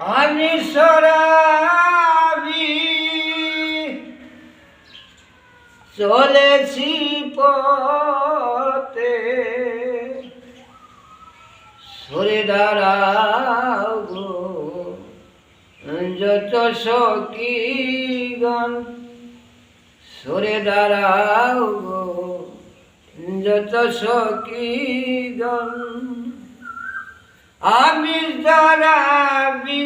আমি সরাবি চলেছি পথে। সরে দাঁড়াও যত সখীগণ। সরে দাঁড়াও যত সখীগণ। আমি জড়াবি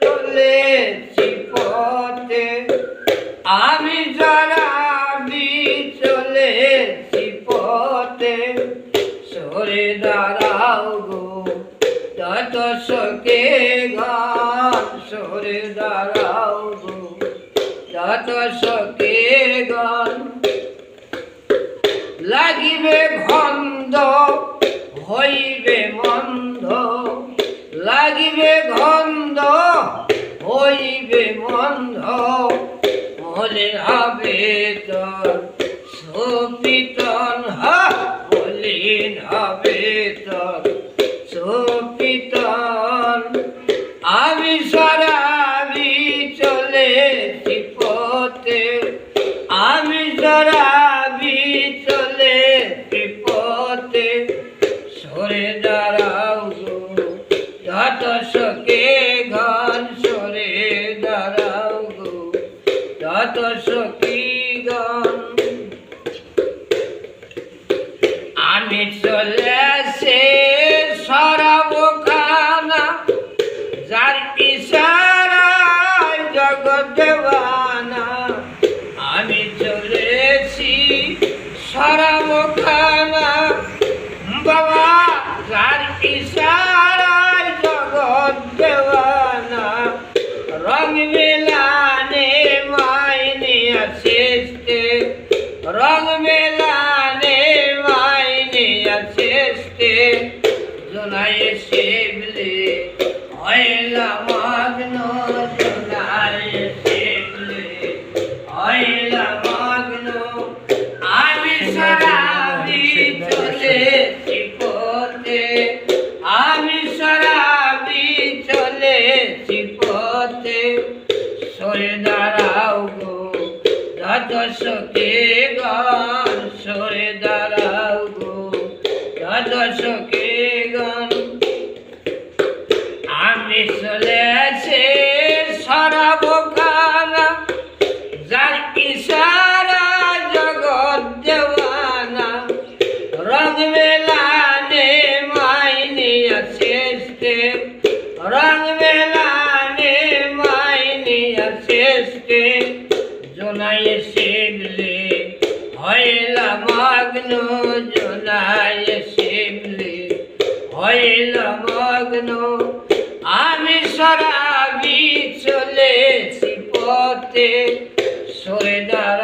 চলেছি পথে, আমি জড়াবি চলেছি পথে, সরে দাঁড়াও গো, যত সকে গান, সরে দাঁড়াও গো, যত সকে গান। লাগিবে গন্ধ, হইবে মন্দ লাগিবে গন্ধ হইবে মন্দ হলে হবে তোর আমি চলে সে জোনায় শিবলে হইলা মগ্ন জোনায় শিবলে হইলা মগ্ন, আমি সরাবি চলে চিপতে আমি সরাবি চলে চিপতে সরে দাঁড়াও গো যত সকে গান চলেছে সরাব খানা যার ইশারা জগৎ দেওয়ানা। রং মেলানে মাইনে আসেস্তে রং মেলানে মাইনে আসেস্তে জোনাই শিবলে হইলা মগ্ন, জোনাই শিবলে হইলা মগ্ন। সরাবি চলেছি পথে সরে দাঁড়াও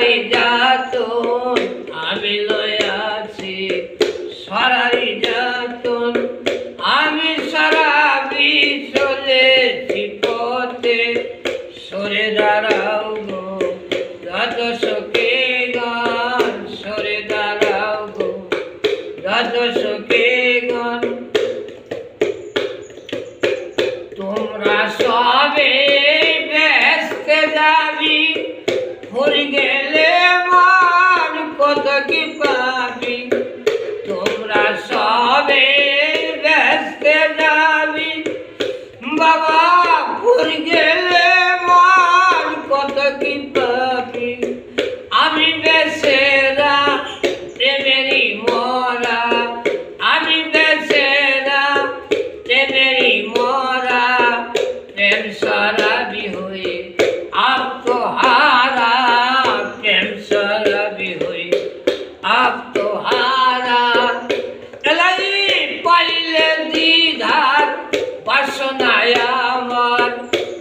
সরারি যাতন আমি লয়াছি সরারি যাতন আমি সরাবি চলেছি পথে। সরে দাঁড়াও গো যত সকে গান, সরে দাঁড়াও গো যত সকে গান। তোমরা সবে ব্যস্ত যাবি ফুর গেলে কত কি পাবি তোমরা সবে ব্যস্ত যাবি বাবা ভুল গেলে अब तुम्हारा এলাই পাইলে দিদার, বাসনায় আমার।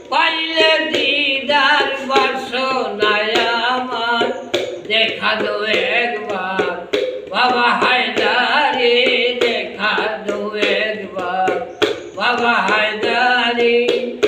পাইলে দিদার, বাসনায় আমার। দেখা দো একবার, বাবা হায়দারি, দেখা দো একবার, বাবা হায়দারি।